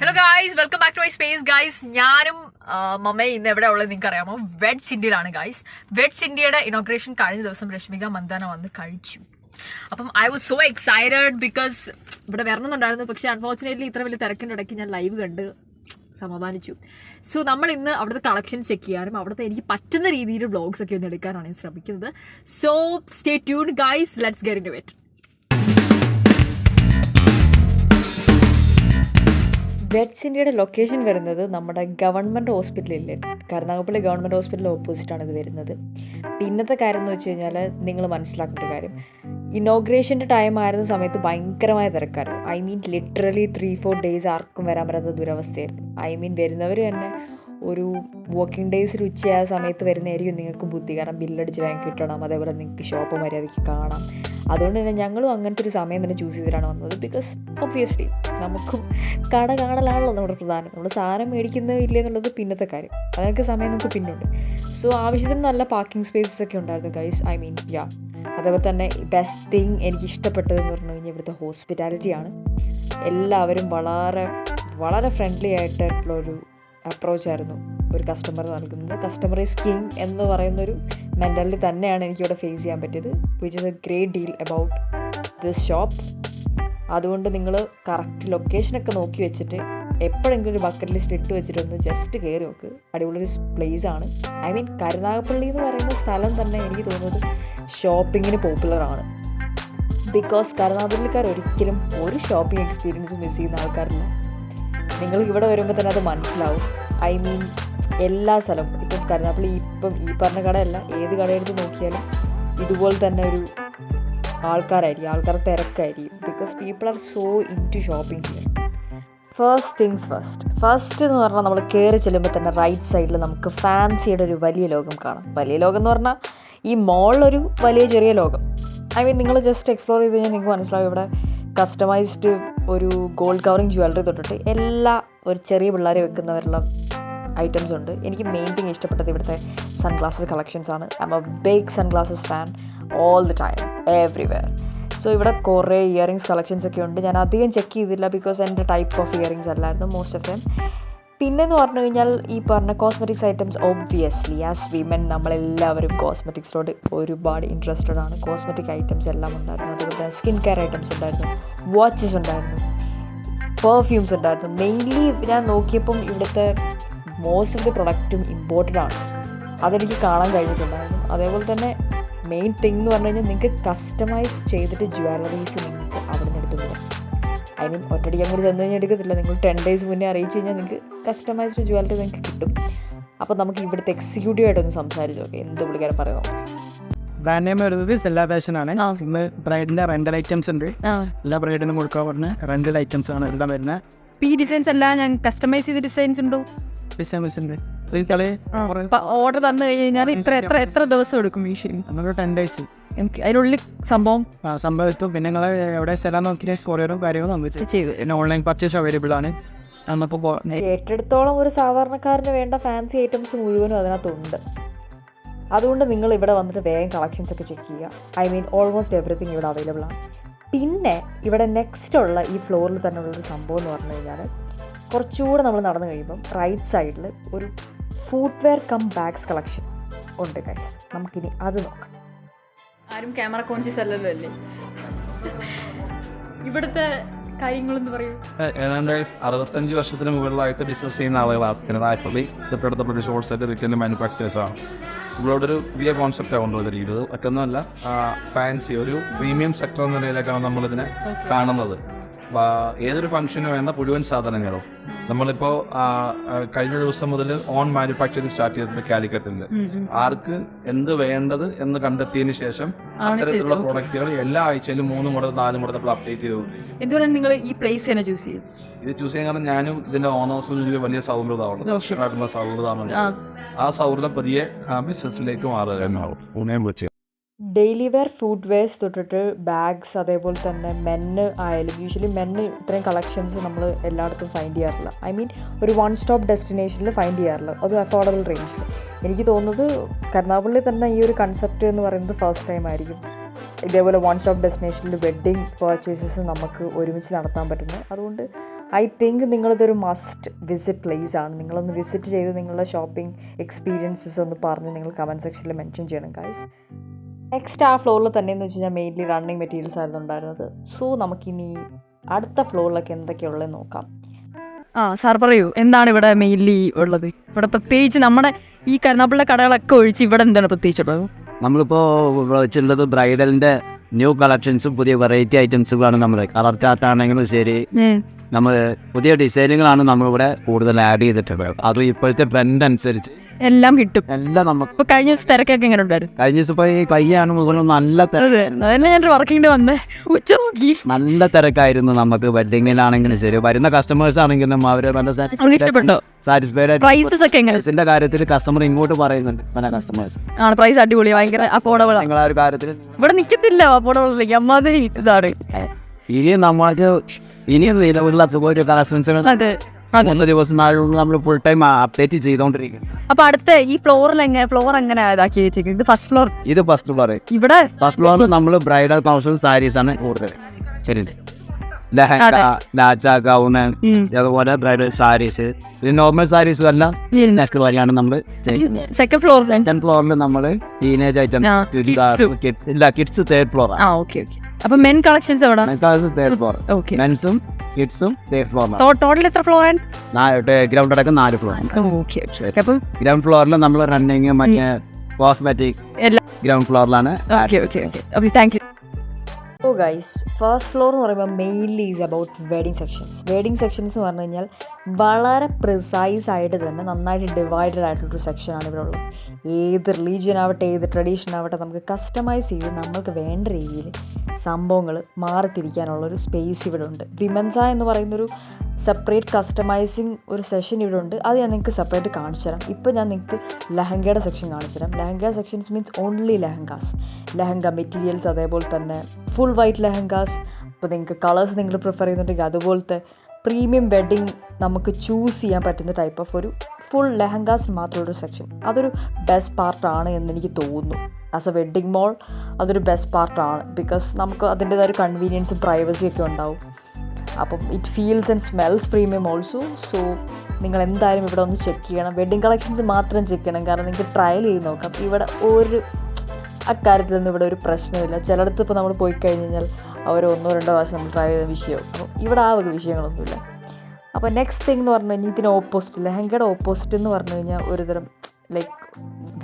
Hello guys welcome back to my space guys ഞാനും മമ്മയും ഇന്ന് എവിടെ ഉള്ളത് നിങ്ങൾക്ക് അറിയാമോ വെഡ്സ് ഇന്ത്യയിലാണ് ഗായ്സ് വെഡ്സ് ഇന്ത്യയുടെ ഇനോഗ്രേഷൻ കഴിഞ്ഞ ദിവസം രശ്മിക മന്ദാന വന്ന് കഴിച്ചു. അപ്പം I was so excited because ഇവിടെ വരണമെന്നുണ്ടായിരുന്നു. പക്ഷേ അൺഫോർച്ചുനേറ്റ്ലി ഇത്ര വലിയ തിരക്കിന്റെ ഇടയ്ക്ക് ഞാൻ ലൈവ് കണ്ട് സമാധാനിച്ചു. സോ നമ്മൾ ഇന്ന് അവിടുത്തെ കളക്ഷൻ ചെക്ക് ചെയ്യാനും അവിടുത്തെ എനിക്ക് പറ്റുന്ന രീതിയിൽ ബ്ലോഗ്സ് ഒക്കെ ഒന്ന് എടുക്കാനാണ് ഞാൻ ശ്രമിക്കുന്നത്. So stay tune guys let's get into it vets ഇന്ത്യയുടെ ലൊക്കേഷൻ വരുന്നത് നമ്മുടെ ഗവൺമെന്റ് ഹോസ്പിറ്റലില്ലേ കരുനാഗപ്പള്ളി ഗവൺമെന്റ് ഹോസ്പിറ്റൽ ഓപ്പോസിറ്റാണ് ഇത് വരുന്നത്. പിന്നത്തെ കാര്യം എന്ന് വെച്ച് കഴിഞ്ഞാൽ നിങ്ങൾ മനസ്സിലാക്കേണ്ട കാര്യം. ഇനോഗ്രേഷന്റെ ടൈം ആയിരുന്ന സമയത്ത് ഭയങ്കരമായ തിരക്കായിരുന്നു. I mean literally three four days ആർക്കും വരാൻ പറ്റാത്ത ദുരവസ്ഥയായിരുന്നു. ഐ മീൻ വരുന്നവർ തന്നെ ഒരു വർക്കിംഗ് ഡേയ്സിൽ ഉച്ചയായ സമയത്ത് വരുന്നതായിരിക്കും നിങ്ങൾക്ക് ബുദ്ധി. കാരണം ബില്ലടിച്ച് ബാങ്ക് കിട്ടണം അതേപോലെ നിങ്ങൾക്ക് ഷോപ്പ് മര്യാദയ്ക്ക് കാണാം. അതുകൊണ്ട് തന്നെ ഞങ്ങളും അങ്ങനത്തെ ഒരു സമയം തന്നെ ചൂസ് ചെയ്തിട്ടാണ് വന്നത്. ബിക്കോസ് ഒബ്വിയസ്ലി നമുക്കും കട കാണലാണല്ലോ നമ്മുടെ പ്രധാനം. നമ്മൾ സാധനം മേടിക്കുന്നത് ഇല്ല എന്നുള്ളത് പിന്നത്തെ കാര്യം. അതിനൊക്കെ സമയം നമുക്ക് പിന്നുണ്ട്. സോ ആവശ്യത്തിന് നല്ല പാർക്കിംഗ് സ്പേസസ് ഒക്കെ ഉണ്ടായിരുന്നു ഗൈസ് ഐ മീൻ യാ അതേപോലെ തന്നെ ബെസ്റ്റ് തിങ് എനിക്ക് ഇഷ്ടപ്പെട്ടതെന്ന് പറഞ്ഞു കഴിഞ്ഞാൽ ഇവിടുത്തെ ഹോസ്പിറ്റാലിറ്റിയാണ് എല്ലാവരും വളരെ വളരെ ഫ്രണ്ട്ലി ആയിട്ടുള്ള അപ്രോച്ച് ആയിരുന്നു. ഒരു കസ്റ്റമർ നൽകുന്നത്. കസ്റ്റമർ ഈസ് കിങ് എന്ന് പറയുന്നൊരു മെന്റാലിറ്റി തന്നെയാണ് എനിക്കിവിടെ ഫേസ് ചെയ്യാൻ പറ്റിയത്. Which is a great deal about this shop അതുകൊണ്ട് നിങ്ങൾ കറക്റ്റ് ലൊക്കേഷനൊക്കെ നോക്കി വെച്ചിട്ട് എപ്പോഴെങ്കിലും ഒരു ബക്കറ്റ് ലിസ്റ്റ് ഇട്ട് വെച്ചിട്ട് ഒന്ന് ജസ്റ്റ് കയറി നോക്ക്. അടിപൊളിയൊരു പ്ലേസ് ആണ്. ഐ മീൻ കരുനാഗപ്പള്ളി എന്ന് പറയുന്ന സ്ഥലം തന്നെ എനിക്ക് തോന്നുന്നത് ഷോപ്പിങ്ങിന് പോപ്പുലർ ആണ്. ബിക്കോസ് കരുനാഗപ്പള്ളിക്കാർ ഒരിക്കലും ഒരു ഷോപ്പിംഗ് എക്സ്പീരിയൻസ് മിസ് ചെയ്യുന്ന ആൾക്കാരില്ല. നിങ്ങൾ ഇവിടെ വരുമ്പോൾ തന്നെ അത് മനസ്സിലാവും. ഐ മീൻ എല്ലാ സ്ഥലവും. ഇപ്പം കരുനാപ്പള്ളി ഇപ്പം ഈ പറഞ്ഞ കടയല്ല. ഏത് കടയെടുത്ത് നോക്കിയാലും ഇതുപോലെ തന്നെ ഒരു ആൾക്കാരായിരിക്കും. ആൾക്കാർ തിരക്കായിരിക്കും. Because people are so into shopping first things first first എന്ന് പറഞ്ഞാൽ നമ്മൾ കയറി ചെല്ലുമ്പോൾ തന്നെ റൈറ്റ് സൈഡിൽ നമുക്ക് ഫാൻസിയുടെ ഒരു വലിയ ലോകം കാണാം. വലിയ ലോകം എന്ന് പറഞ്ഞാൽ ഈ മോളിലൊരു വലിയ ചെറിയ ലോകം. ഐ മീൻ നിങ്ങൾ ജസ്റ്റ് എക്സ്പ്ലോർ ചെയ്ത് കഴിഞ്ഞാൽ നിങ്ങൾക്ക് മനസ്സിലാവും ഇവിടെ കസ്റ്റമൈസ്ഡ് ഒരു ഗോൾഡ് കവറിങ് ജ്വല്ലറി തൊട്ടിട്ട് എല്ലാ ഒരു ചെറിയ പിള്ളേരെ വെക്കുന്നവരുള്ള ഐറ്റംസ് ഉണ്ട്. എനിക്ക് മെയിൻ തിങ് ഇഷ്ടപ്പെട്ടത് ഇവിടുത്തെ സൺഗ്ലാസസ് കളക്ഷൻസ് ആണ്. I'm a big sunglasses fan all the time everywhere so ഇവിടെ കുറേ ഇയറിങ്സ് കളക്ഷൻസ് ഒക്കെ ഉണ്ട്. ഞാൻ അധികം ചെക്ക് ചെയ്തില്ല ബിക്കോസ് എന്റെ ടൈപ്പ് ഓഫ് ഇയറിങ്സ് അല്ലായിരുന്നു മോസ്റ്റ് ഓഫ് ദം പിന്നെന്ന് പറഞ്ഞു കഴിഞ്ഞാൽ ഈ പറഞ്ഞ cosmetics items obviously as women നമ്മളെല്ലാവരും കോസ്മെറ്റിക്സിലോട് ഒരുപാട് ഇൻട്രസ്റ്റഡ് ആണ്. കോസ്മെറ്റിക് ഐറ്റംസ് എല്ലാം ഉണ്ടായിരുന്നു. അതുപോലെ സ്കിൻ കെയർ ഐറ്റംസ് ഉണ്ടായിരുന്നു. വാച്ചസ് ഉണ്ടായിരുന്നു. പെർഫ്യൂംസ് ഉണ്ടായിരുന്നു. മെയിൻലി ഞാൻ നോക്കിയപ്പം ഇവിടുത്തെ മോസ്റ്റ് ഓഫ് ദി പ്രൊഡക്റ്റും ഇമ്പോർട്ടഡ് ആണ്. അതെനിക്ക് കാണാൻ കഴിഞ്ഞിട്ടുണ്ടായിരുന്നു. അതേപോലെ തന്നെ മെയിൻ തിങ് എന്ന് പറഞ്ഞു കഴിഞ്ഞാൽ നിങ്ങൾക്ക് കസ്റ്റമൈസ് ചെയ്തിട്ട് ജ്വല്ലറീസ് ഐ മീൻ ഒറ്റയടിക്ക് അങ്ങോട്ട് ചെന്ന് കഴിഞ്ഞാൽ എടുക്കത്തില്ല. നിങ്ങൾ ടെൻ ഡേയ്സ് മുന്നേ അറിയിച്ചു കഴിഞ്ഞാൽ നിങ്ങൾക്ക് കസ്റ്റമൈസ്ഡ് ജ്വല്ലറി നിങ്ങൾക്ക് കിട്ടും. അപ്പോൾ നമുക്ക് ഇവിടുത്തെ എക്സിക്യൂട്ടീവ് ആയിട്ടൊന്ന് സംസാരിച്ചു നോക്കാം. എന്ത് പുള്ളിക്കാരൻ പറയാം ബ്രാൻഡ് നെയിം വരുന്നത് സെല്ലാ ഫാഷൻ ആണ്. ഇന്ന് ബ്രൈഡിന്റെ റെന്റൽ ഐറ്റംസ് ഉണ്ട്. എല്ലാ ബ്രൈഡിനും കൊടുക്കാൻ പറഞ്ഞ റെന്റൽ ഐറ്റംസ് ആണ് എല്ലാം വരുന്നത് ഈ ഡിസൈൻസ് എല്ലാം ഞാൻ കസ്റ്റമൈസ് ചെയ്ത ഡിസൈൻസ് ഉണ്ടോ? ഡിസൈൻസ് ഉണ്ട്. ഈ ഓർഡർ തന്നു കഴിഞ്ഞാൽ ഇത്ര എത്ര എത്ര ദിവസം എടുക്കും മീഷീൻ നമുക്ക് ടെൻ ഡേയ്സ് എനിക്ക് അതിനുള്ളിൽ സംഭവം സംഭവത്തു പിന്നെ നിങ്ങൾ എവിടെ സ്ഥലം നോക്കി കൊറിയറും കാര്യങ്ങളും നമുക്ക് ചെയ്തു പിന്നെ ഓൺലൈൻ പർച്ചേസ് അവൈലബിൾ ആണ്. നമുക്കിപ്പോൾ ഏറ്റെടുത്തോളം ഒരു സാധാരണക്കാരന് വേണ്ട ഫാൻസി ഐറ്റംസ് മുഴുവനും അതിനകത്തുണ്ട്. അതുകൊണ്ട് നിങ്ങൾ ഇവിടെ വന്നിട്ട് വേഗം കളക്ഷൻസ് ഒക്കെ ചെക്ക് ചെയ്യുക. ഐ മീൻ ഓൾമോസ്റ്റ് എവറിത്തിങ് ഇവിടെ അവൈലബിൾ ആണ്. പിന്നെ ഇവിടെ നെക്സ്റ്റ് ഉള്ള ഈ ഫ്ലോറിൽ തന്നെ ഉള്ളൊരു സംഭവം എന്ന് പറഞ്ഞു കഴിഞ്ഞാൽ കുറച്ചുകൂടെ നമ്മൾ നടന്നു കഴിയുമ്പം റൈറ്റ് സൈഡിൽ ഒരു ഫുട്വെയർ കം ബാഗ്സ് കളക്ഷൻ ഉണ്ട് ഗൈസ് നമുക്കിനി അത് നോക്കാം. ആരും ക്യാമറ കോൺഷ്യസ് അല്ലല്ലോ അല്ലേ? ഇവിടുത്തെ കാര്യങ്ങളെന്ന് പറയൂ? ഏതാണ്ട് അറുപത്തഞ്ച് വർഷത്തിന് മുകളിലായിട്ട് ബിസിനസ് ചെയ്യുന്ന ആളുകളാണ്. ആക്ച്വലി ഇതൊക്കെ നമ്മുടെ ഷോർട്സ് ആയിട്ട് മാനുഫാക്ചേഴ്സാണ് ഇവിടെ ഒരു പുതിയ കോൺസെപ്റ്റാണ് കൊണ്ടുവന്നിരിക്കുന്നത്. മറ്റൊന്നുമല്ല ഫാൻസി ഒരു പ്രീമിയം സെക്ടർ എന്ന നിലയിലേക്കാണ് നമ്മളിതിനെ കാണുന്നത്. ഏതൊരു ഫംഗ്ഷന് വേണ്ട മുഴുവൻ സാധനങ്ങളും. നമ്മളിപ്പോൾ കഴിഞ്ഞ ദിവസം മുതൽ ഓൺ മാനുഫാക്ചറിങ് സ്റ്റാർട്ട് ചെയ്തിട്ടുണ്ട് കാലിക്കറ്റിൽ ആർക്ക് എന്ത് വേണ്ടത് എന്ന് കണ്ടെത്തിയതിന് ശേഷം അത്തരത്തിലുള്ള പ്രോഡക്റ്റുകൾ എല്ലാ ആഴ്ചയിലും മൂന്ന് മുതൽ നാല് മുതൽ നമ്മൾ അപ്ഡേറ്റ് ചെയ്തു എന്തുകൊണ്ടാണ് നിങ്ങൾ ഈ പ്ലേസ് തന്നെ ചൂസ് ചെയ്തു ഇത് ചൂസ് ചെയ്യാൻ കാരണം ഞാനും ഇതിന്റെ ഓണേഴ്സിൽ വലിയ സൗഹൃദമാണ്. സൗഹൃദമാണ്. ആ. സൗഹൃദം പതിയെ ബിസിനസ്സിലേക്ക് മാറുക എന്നാവും ഡെയിലി വെയർ ഫുഡ് വെയർസ് തൊട്ടിട്ട് ബാഗ്സ് അതേപോലെ തന്നെ മെന്ന് ആയാലും യൂഷ്വലി മെന്ന് ഇത്രയും കളക്ഷൻസ് നമ്മൾ എല്ലായിടത്തും ഫൈൻഡ് ചെയ്യാറില്ല. ഐ മീൻ ഒരു വൺ സ്റ്റോപ്പ് ഡെസ്റ്റിനേഷനിൽ ഫൈൻഡ് ചെയ്യാറില്ല. അത് അഫോർഡബിൾ റേഞ്ചിൽ എനിക്ക് തോന്നുന്നത് കരുനാഗപ്പള്ളി തന്നെ ഈ ഒരു കൺസെപ്റ്റ് എന്ന് പറയുന്നത് ഫസ്റ്റ് ടൈം ആയിരിക്കും. ഇതേപോലെ വൺ സ്റ്റോപ്പ് ഡെസ്റ്റിനേഷനിൽ വെഡ്ഡിങ് പർച്ചേസസ് നമുക്ക് ഒരുമിച്ച് നടത്താൻ പറ്റുന്നത്. അതുകൊണ്ട് ഐ തിങ്ക് നിങ്ങളിതൊരു മസ്റ്റ് വിസിറ്റ് പ്ലേസ് ആണ്. നിങ്ങളൊന്ന് വിസിറ്റ് ചെയ്ത് നിങ്ങളുടെ ഷോപ്പിംഗ് എക്സ്പീരിയൻസസ് ഒന്ന് പറഞ്ഞ് നിങ്ങൾ കമന്റ് സെക്ഷനിൽ മെൻഷൻ ചെയ്യണം ഗൈസ് നെക്സ്റ്റ് ആ ഫ്ലോറിൽ തന്നെ എന്ന് വെച്ച് കഴിഞ്ഞാൽ മെയിൻലി റണ്ണിങ് മെറ്റീരിയൽസ് ആയിരുന്നു ഉണ്ടായിരുന്നത്. സോ നമുക്കിനി അടുത്ത ഫ്ലോറിലൊക്കെ എന്തൊക്കെയുള്ളത് നോക്കാം. ആ സാർ പറയൂ എന്താണ് ഇവിടെ മെയിൻലി ഉള്ളത്? ഇവിടെ പ്രത്യേകിച്ച് നമ്മുടെ ഈ കരുനാപ്പിള്ള കടകളൊക്കെ ഒഴിച്ച് ഇവിടെ എന്താണ് പ്രത്യേകിച്ച് ഉള്ളത് നമ്മളിപ്പോൾ ഇവിടെ വെച്ചിട്ടുള്ളത് ബ്രൈഡലിന്റെ ന്യൂ കളക്ഷൻസും പുതിയ വെറൈറ്റി ഐറ്റംസുകളാണ് നമ്മൾ കളർ ചാർട്ട് ആണെങ്കിലും ശരി. നമ്മൾ പുതിയ ഡിസൈനുകളാണ് നമ്മളിവിടെ കൂടുതൽ ആഡ് ചെയ്തിട്ടുള്ളത്. അത് ഇപ്പോഴത്തെ ട്രെൻഡ് അനുസരിച്ച്. എല്ലാം കിട്ടും. എല്ലാം നമുക്ക് കഴിഞ്ഞ ദിവസം തിരക്കൊക്കെ എങ്ങനെ ഉണ്ടായിരുന്നു? കഴിഞ്ഞ ദിവസം ഈ കയ്യാണ് മുതൽ നല്ല ഞാൻ വർക്കിംഗ് വന്ന്. ഉച്ച നോക്കി. നല്ല തിരക്കായിരുന്നു നമുക്ക്. വെഡിങ്ങിലാണെങ്കിലും ശരി വരുന്ന കസ്റ്റമേഴ്സ് ആണെങ്കിലും അവർ നല്ല സാറ്റിസ്ഫൈഡ് പ്രൈസസ് ഒക്കെ എങ്ങനെ? കാര്യത്തിൽ കസ്റ്റമർ ഇങ്ങോട്ട് പറയുന്നുണ്ട് പല കസ്റ്റമേഴ്സ് ആണ് പ്രൈസ് അടിപൊളി ഭയങ്കര അഫോർഡബിൾ ഒരു കാര്യത്തിൽ ഇവിടെ നിക്കത്തില്ല അഫോർഡബിൾ അമ്മാതിരി ഇതാണ്. ഇനി നമ്മൾക്ക് ഇനിയും നിലവിലുള്ള അതുപോലെ കളക്ഷൻസുകൾ അതെ മൂന്ന് ദിവസം നാളുകൊണ്ട് നമ്മൾ ഫുൾ ടൈം അപ്ഡേറ്റ് അപ്പൊ അടുത്ത ഈ ഫ്ലോറിൽ എങ്ങനെ ഫ്ലോർ എങ്ങനെ ഇതാക്കി വെച്ചിരിക്കുന്നത് ഇത് ഫസ്റ്റ് ഫ്ലോർ ഇത് ഫസ്റ്റ് ഫ്ലോർ ഇവിടെ ഫസ്റ്റ് ഫ്ലോറിൽ നമ്മൾ ബ്രൈഡൽ കൗൺസിൽ സാരീസ് ആണ് കൂടുതൽ ശരി. ലഹങ്ക ലാച്ച ഗൗണ്. അതുപോലെ ബ്രൈഡൽ സാരീസ്. നോർമൽ സാരീസും എല്ലാം നെക്സ്റ്റ് വരെയാണ് നമ്മൾ ചെയ്യുന്നത് സെക്കൻഡ് ഫ്ലോർ സെക്കൻഡ് ഫ്ലോറിൽ നമ്മൾ ടീനേജ് ഐറ്റം ഇല്ല കിഡ്സ് തേർഡ് ഫ്ലോർ അപ്പൊ മെൻ കളക്ഷൻസ് എവിടെ? തേർഡ് ഫ്ലോർ മെൻസും കിഡ്സും തേർഡ് ഫ്ലോർ ടോട്ടൽ എത്ര ഫ്ലോർ ഗ്രൗണ്ട് അടക്കം നാല് ഫ്ലോർ ഗ്രൗണ്ട് ഫ്ലോറിൽ നമ്മൾ റണ്ണിങ് മറ്റേ കോസ്മെറ്റിക് ഗ്രൗണ്ട് ഫ്ലോറിലാണ് താങ്ക് ഓ ഗൈസ് ഫസ്റ്റ് ഫ്ലോർ എന്ന് പറയുമ്പോൾ mainly is about wedding sections wedding sections എന്ന് പറഞ്ഞു കഴിഞ്ഞാൽ വളരെ പ്രിസൈസ് ആയിട്ട് തന്നെ നന്നായിട്ട് ഡിവൈഡഡ് ആയിട്ടുള്ളൊരു സെക്ഷനാണ് ഇവിടെ ഉള്ളത്. ഏത് റിലീജിയൻ ആവട്ടെ ഏത് ട്രഡീഷൻ ആവട്ടെ നമുക്ക് കസ്റ്റമൈസ് ചെയ്ത് നമ്മൾക്ക് വേണ്ട രീതിയിൽ സംഭവങ്ങൾ മാറിത്തിരിക്കാനുള്ളൊരു സ്പേസ് ഇവിടെ ഉണ്ട്. വിമൻസ എന്ന് പറയുന്നൊരു സെപ്പറേറ്റ് കസ്റ്റമൈസിങ് ഒരു സെഷൻ ഇവിടെ ഉണ്ട്. അത് ഞാൻ നിങ്ങൾക്ക് സെപ്പറേറ്റ് കാണിച്ചു തരാം. ഇപ്പോൾ ഞാൻ നിങ്ങൾക്ക് ലഹങ്കയുടെ സെക്ഷൻ കാണിച്ചു തരാം. Lehenga sections means only lehengas lehenga materials അതേപോലെ തന്നെ ഫുൾ വൈറ്റ് ലഹങ്കാസ് അപ്പോൾ നിങ്ങൾക്ക് കളേഴ്സ് നിങ്ങൾ പ്രിഫർ ചെയ്യുന്നുണ്ടെങ്കിൽ അതുപോലത്തെ പ്രീമിയം വെഡിങ് നമുക്ക് ചൂസ് ചെയ്യാൻ പറ്റുന്ന ടൈപ്പ് ഓഫ് ഒരു ഫുൾ ലെഹങ്കാസിന് മാത്രമുള്ളൊരു സെക്ഷൻ അതൊരു ബെസ്റ്റ് പാർട്ടാണ് എന്ന് എനിക്ക് തോന്നുന്നു. ആസ് എ വെഡ്ഡിങ് മോൾ അതൊരു ബെസ്റ്റ് പാർട്ടാണ് ബിക്കോസ് നമുക്ക് അതിന്റെതായ ഒരു കൺവീനിയൻസും പ്രൈവസിയും ഒക്കെ ഉണ്ടാവും. അപ്പം it feels and smells premium also so നിങ്ങൾ എന്തായാലും ഇവിടെ ഒന്ന് ചെക്ക് ചെയ്യണം. വെഡ്ഡിങ് കളക്ഷൻസ് മാത്രം ചെക്ക് ചെയ്യണം. കാരണം നിങ്ങൾക്ക് ട്രയൽ ചെയ്ത് നോക്കാം. ഇവിടെ ഒരു അക്കാര്യത്തിലൊന്നും ഇവിടെ ഒരു പ്രശ്നമില്ല. ചിലയിടത്ത് ഇപ്പോൾ നമ്മൾ പോയി കഴിഞ്ഞ് കഴിഞ്ഞാൽ അവർ ഒന്നോ രണ്ടോ പ്രാവശ്യം നമ്മൾ ട്രൈ ചെയ്ത വിഷയവും അപ്പം ഇവിടെ ആ വക വിഷയങ്ങളൊന്നുമില്ല. അപ്പോൾ നെക്സ്റ്റ് തിങ് എന്ന് പറഞ്ഞു കഴിഞ്ഞാൽ ഇതിന് ഓപ്പോസിറ്റ് ലെഹങ്കയുടെ ഓപ്പോസിറ്റ് എന്ന് പറഞ്ഞു കഴിഞ്ഞാൽ ഒരുതരം ലൈക്ക്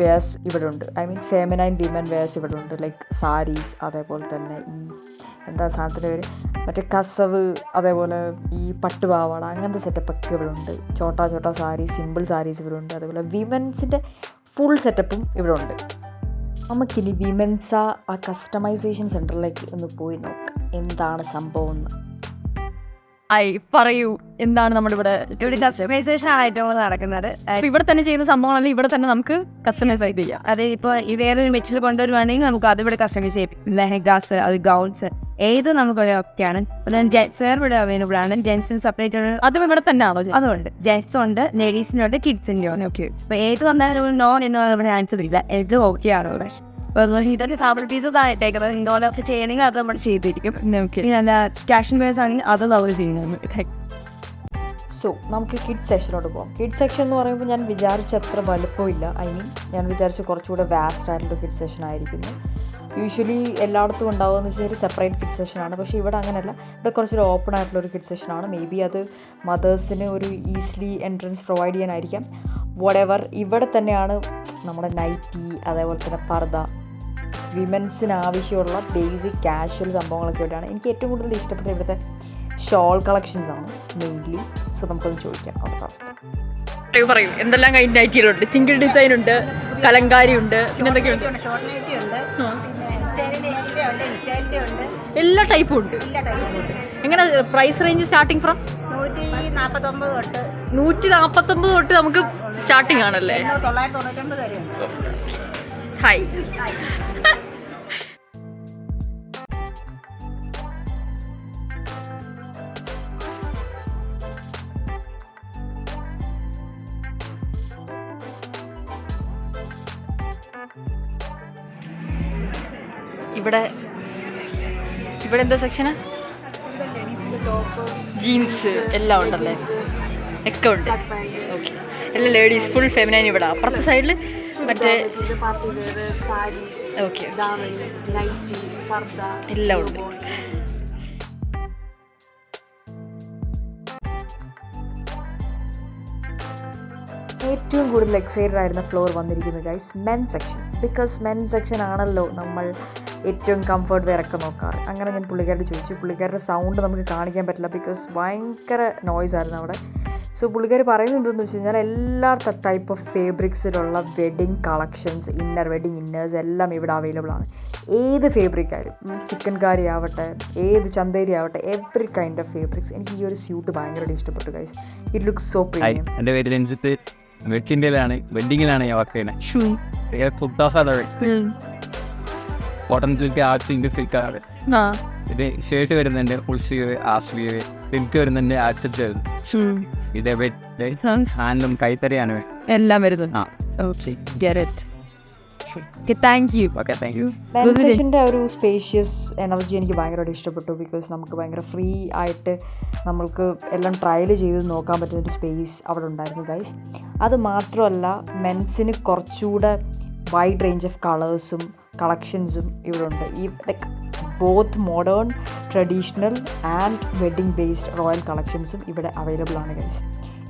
വേഴ്സ് ഇവിടെ ഉണ്ട് I mean feminine women wears ഇവിടെ ഉണ്ട് ലൈക്ക് സാരീസ് അതേപോലെ തന്നെ ഈ എന്താ സാധനത്തിന്റെ പേര്? മറ്റേ കസവ് അതേപോലെ ഈ പട്ടുപാവാട അങ്ങനത്തെ സെറ്റപ്പൊക്കെ ഇവിടെ ഉണ്ട് ചോട്ടാ ചോട്ടാ സാരി സിമ്പിൾ സാരീസ് ഇവിടെ ഉണ്ട് അതേപോലെ വിമൻസിന്റെ ഫുൾ സെറ്റപ്പും ഇവിടെ ഉണ്ട് നമുക്കിനി വിമൻസ ആ കസ്റ്റമൈസേഷൻ സെന്ററിലേക്ക് ഒന്ന് പോയി നോക്കാം. എന്താണ് സംഭവം എന്ന്. ഐ പറയൂ എന്താണ് നമ്മുടെ ഇവിടെ കസ്റ്റമൈസേഷൻ ആണ് ഏറ്റവും കൂടുതൽ നടക്കുന്നത്. ഇവിടെ തന്നെ ചെയ്യുന്ന സംഭവങ്ങളല്ല ഇവിടെ തന്നെ നമുക്ക് കസ്റ്റമൈസ് ആയി ചെയ്യാം. അത് ഇപ്പോൾ ഈ വേറൊരു മെറ്റീരിയൽ കൊണ്ടുവരുവാണെങ്കിൽ നമുക്ക് അത് ഇവിടെ കസ്റ്റമൈസ് ചെയ്യും. ലെഹങ്കാസ് അത് ഗൗൺസ് ഏത് നമുക്ക് ഒക്കെയാണ് ജെൻസ് ഇവിടെ അവൈലബിൾ ആണ്. ജെൻസിന് സെപ്പറേറ്റ് അതും ഇവിടെ തന്നെ ആണോ? അതുകൊണ്ട് ജെൻസ് ഉണ്ട് ലേഡീസിനുണ്ട് കിഡ്സിന്റെ ഉണ്ട് ഓക്കെ അപ്പോൾ ഏത് വന്നാലും നോ എന്ന് ഇവിടെ ആൻസർ ഇല്ല. ഏത് ഓക്കെ ആണോ അപ്പോൾ ഇതൊക്കെ പീസസ് ആയിട്ടേക്കുന്നത് ഇന്നോലൊക്കെ ചെയ്യണമെങ്കിൽ അത് നമ്മൾ ചെയ്തിരിക്കും. നല്ല ക്യാഷ് ബേസ് ആണെങ്കിൽ അത് നമ്മൾ ചെയ്യുന്നത് സോ നമുക്ക് കിഡ് സെക്ഷനോട് പോകാം കിഡ് സെക്ഷൻ എന്ന് പറയുമ്പോൾ ഞാൻ വിചാരിച്ച അത്ര വലുപ്പമില്ല. ഐ മീൻ ഞാൻ വിചാരിച്ച കുറച്ചുകൂടെ വാസ്റ്റ് ആയിട്ടുള്ള കിഡ് സെക്ഷൻ ആയിരിക്കുന്നു. യൂഷ്വലി എല്ലായിടത്തും ഉണ്ടാവുമെന്ന് വെച്ചാൽ ഒരു സെപ്പറേറ്റ് കിഡ് സെഷനാണ് പക്ഷേ ഇവിടെ അങ്ങനെയല്ല. ഇവിടെ കുറച്ചൊരു ഓപ്പൺ ആയിട്ടുള്ള ഒരു കിഡ് സെഷനാണ് മേ ബി അത് മദേഴ്സിന് ഒരു ഈസിലി എൻട്രൻസ് പ്രൊവൈഡ് ചെയ്യാനായിരിക്കാം. വോട്ട് എവർ ഇവിടെ തന്നെയാണ് നമ്മുടെ നൈറ്റി അതേപോലെ തന്നെ പർദ വിമൻസിന് ആവശ്യമുള്ള ബേസിക് കാഷ്വൽ സംഭവങ്ങളൊക്കെ ഇവിടെയാണ്. എനിക്ക് ഏറ്റവും കൂടുതൽ ഇഷ്ടപ്പെട്ട ഇവിടുത്തെ ഷോൾ കളക്ഷൻസ് ആണ് മെയിൻലി സോ നമുക്കൊന്ന് ചോദിക്കാം അവിടുത്തെ അവസ്ഥ. പറയൂ എന്തെല്ലാം കഴിഞ്ഞ നൈറ്റികളുണ്ട് സിംഗിൾ ഡിസൈൻ ഉണ്ട് കലങ്കാരി ഉണ്ട് പിന്നെ എന്തൊക്കെയുണ്ട് എല്ലാ ടൈപ്പും ഉണ്ട്. എങ്ങനെ പ്രൈസ് റേഞ്ച് സ്റ്റാർട്ടിങ് ഫ്രം നൂറ്റി നാൽപ്പത്തൊമ്പത് തൊട്ട് നമുക്ക് സ്റ്റാർട്ടിംഗ് ആണല്ലേ? തൊള്ളായിരത്തി തൊണ്ണൂറ്റൊമ്പത് വരെ ഹായ് ഇവിടെ എന്താ സെക്ഷന് ജീൻസ് എല്ലാം ഉണ്ടല്ലേ? ഒക്കെ ഉണ്ട്. ഓക്കെ എല്ലാ ലേഡീസ് ഫുൾ ഫെമിനൈൻ ഇവിടെ. അപ്പുറത്തെ സൈഡിൽ മറ്റേ ഓക്കെ എല്ലാം ഉണ്ട്. ഏറ്റവും കൂടുതൽ എക്സൈറ്റഡ് ആയിരുന്ന ഫ്ലോർ വന്നിരിക്കുന്നത് guys men section because men section ആണല്ലോ നമ്മൾ ഏറ്റവും കംഫർട്ട് വെയർ ഒക്കെ നോക്കാറ്. അങ്ങനെ ഞാൻ പുള്ളിക്കാരോട് ചോദിച്ചു. പുള്ളിക്കാരുടെ സൗണ്ട് നമുക്ക് കാണിക്കാൻ പറ്റില്ല ബിക്കോസ് ഭയങ്കര നോയ്സ് ആയിരുന്നു അവിടെ. സോ പുള്ളിക്കാർ പറയുന്നത് എന്തെന്ന് വെച്ച് കഴിഞ്ഞാൽ എല്ലാ type of ഫേബ്രിക്സിലുള്ള wedding collections inner wedding inners എല്ലാം ഇവിടെ അവൈലബിൾ ആണ്. ഏത് ഫേബ്രിക് ആയാലും ചിക്കൻ കാരി ആവട്ടെ ഏത് ചന്തേരി ആവട്ടെ എവറി കൈൻഡ് ഓഫ് ഫേബ്രിക്സ് എനിക്ക് ഈ ഒരു സ്യൂട്ട് ഭയങ്കരമായിട്ട് ഇഷ്ടപ്പെട്ടു guys it look so premium എന്റെ പേര് രഞ്ജിത്ത്. വെഡിങ്ങിലാണ് വെഡിങ്ങിലാണ് ഞാൻ വർക്ക് ചെയ്യുന്നത്. Food of other cotton silk art silk ആണ് ആ. ഇത് ഷർട്ട് വരുന്നുണ്ട് full sleeve half sleeve silk വരുന്നുണ്ട് ആക്സെപ്റ്റ് വരുന്നു. ഇത് ഹാൻഡും കൈത്തറിയാണ്. എല്ലാം വരുന്നു ആ. Okay get thank you okay thank you മെൻസേഷന്റെ ഒരു സ്പേഷ്യസ് എനർജി എനിക്ക് ഭയങ്കരമായിട്ട് ഇഷ്ടപ്പെട്ടു ബിക്കോസ് നമുക്ക് ഭയങ്കര ഫ്രീ ആയിട്ട് നമ്മൾക്ക് എല്ലാം ട്രയൽ ചെയ്ത് നോക്കാൻ പറ്റുന്ന ഒരു സ്പേസ് അവിടെ ഉണ്ടായിരുന്നു ഗൈസ് അത് മാത്രമല്ല മെൻസിന് കുറച്ചുകൂടെ വൈഡ് റേഞ്ച് ഓഫ് കളേഴ്സും കളക്ഷൻസും ഇവിടെ ഉണ്ട് ഈ like both modern traditional and wedding based royal കളക്ഷൻസും ഇവിടെ അവൈലബിൾ ആണ് ഗൈസ്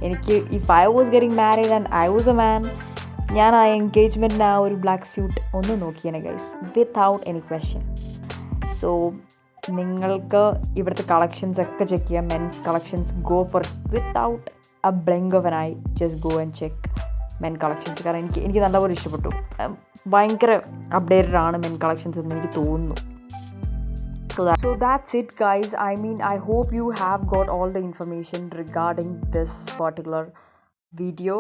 എനിക്ക് if I was getting married and I was a man ഞാൻ ആ എൻഗേജ്മെന്റിന് ആ ഒരു ബ്ലാക്ക് സ്യൂട്ട് ഒന്ന് നോക്കിയേനെ guys without any question so നിങ്ങൾക്ക് ഇവിടുത്തെ കളക്ഷൻസ് ഒക്കെ ചെക്ക് ചെയ്യാം. Men's collections go for without a blink of an eye just go and check men collections കാരണം എനിക്ക് എനിക്ക് നല്ലപോലെ ഇഷ്ടപ്പെട്ടു ഭയങ്കര അപ്ഡേറ്റഡ് ആണ് മെൻ കളക്ഷൻസ് എന്ന് എനിക്ക് തോന്നുന്നു so that's it guys i mean i hope you have got all the information regarding this particular video